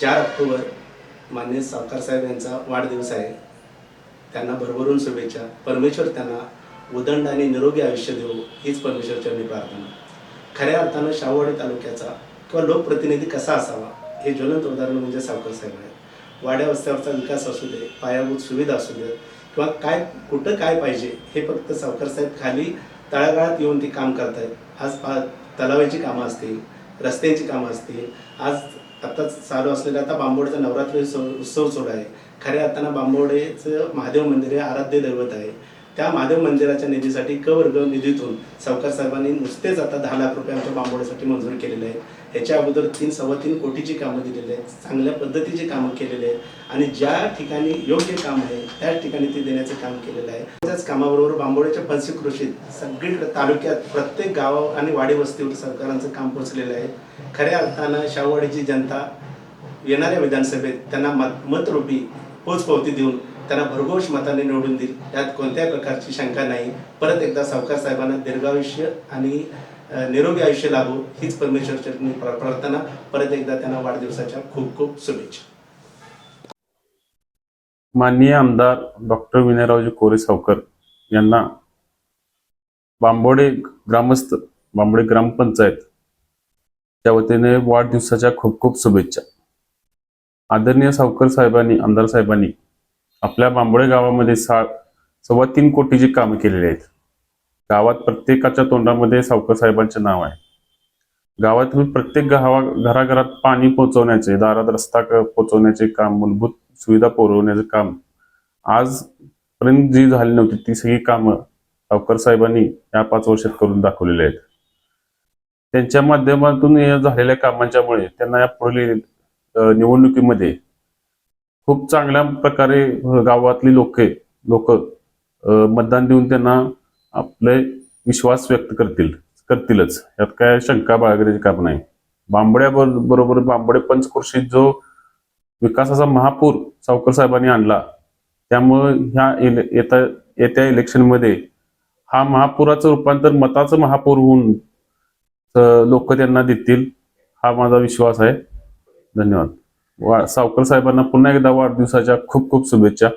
चार ऑक्टोबर मान्य सावकार साहेब यांचा वाढदिवस आहे. त्यांना भरभरून शुभेच्छा. परमेश्वर त्यांना उदंड आणि निरोगी आयुष्य देऊ हीच मी प्रार्थना. खऱ्या अर्थानं शाहूवाडी तालुक्याचा किंवा लोकप्रतिनिधी कसा असावा हे ज्वलंत उदाहरण म्हणजे सावकर साहेब आहे वाड्या वस्त्यावरचा विकास असू दे पायाभूत सुविधा असू दे किंवा काय कुठं काय पाहिजे हे फक्त सावकर साहेब खाली तळागाळात येऊन ती काम करतायत. आज पा तलावाची कामं असतील रस्त्यांची कामं असतील आज आता चालू असलेला आता बांबोडचा नवरात्री उत्सव उत्सव सुरू आहे. खऱ्या अर्थानं बांबोडेचं महादेव मंदिर हे आराध्य दैवत आहे. त्या महादेव मंदिराच्या निधीसाठी क वर्ग निधीतून सावकार साहेबांनी नुसतेच आता दहा लाख रुपये आमच्या बांबोड्यासाठी मंजूर केलेले आहेत. ह्याच्या अगोदर तीन सव्वा तीन कोटीची कामं दिलेली आहेत. चांगल्या पद्धतीची कामं केलेली आहेत. आणि ज्या ठिकाणी योग्य काम आहे त्याच ठिकाणी ते देण्याचं काम केलेलं आहे. त्याच कामाबरोबर बांबोड्याच्या फलसी कृषीत सगळीकडे तालुक्यात प्रत्येक गाव आणि वाडी वस्तीवर सरकारांचं काम पोचलेलं आहे. खऱ्या अर्थानं शाहूवाडीची जनता येणाऱ्या विधानसभेत त्यांना मत मतरूपी पोचपावती देऊन त्यांना भरघोष मताने निवडून देईल त्यात कोणत्याही प्रकारची शंका नाही. परत एकदा सावकार साहेबांना दीर्घायुष्य आणि निरोगी आयुष्य लाभो हीच परमेश्वरचरणी प्रा- प्रार्थना. परत एकदा त्यांना वाढदिवसाच्या खूप खूप शुभेच्छा. माननीय आमदार डॉक्टर विनयरावजी कोरे सावकर यांना बांबोडे ग्रामस्थ बांबोडे ग्रामपंचायत त्या वतीने वाढदिवसाच्या खूप खूप शुभेच्छा. आदरणीय सावकर साहेबांनी आमदार साहेबांनी आपल्या बांबोळे गावामध्ये सा सव्वा तीन कोटीची कामं केलेली आहेत. गावात प्रत्येकाच्या तोंडामध्ये सावकर साहेबांचे नाव आहे. गावातील प्रत्येक गावा घराघरात पाणी पोहोचवण्याचे दारात रस्ता पोहोचवण्याचे काम मूलभूत सुविधा पुरवण्याचे काम आजपर्यंत जी झाली नव्हती ती सगळी कामं सावकर साहेबांनी या पाच वर्षात करून दाखवलेली आहेत. त्यांच्या माध्यमातून या झालेल्या कामांच्यामुळे त्यांना या पुढील निवडणुकीमध्ये खूप चांगल्या प्रकारे गावातली लोक लोक मतदान देऊन त्यांना आपले विश्वास व्यक्त करतील करतीलच. यात काय शंका बाळगण्याची काम नाही. बांबड्या बरोबर बांबडे पंचकृषीत जो विकासाचा महापूर सावकर साहेबांनी आणला त्यामुळं ह्या इले- येता येत्या इलेक्शनमध्ये हा महापुराचं रूपांतर मताचं महापूर होऊन लोक त्यांना देतील हा माझा विश्वास आहे. धन्यवाद. सावकर साहेबांना पुन्हा एकदा वाढदिवसाच्या खूप खूप शुभेच्छा.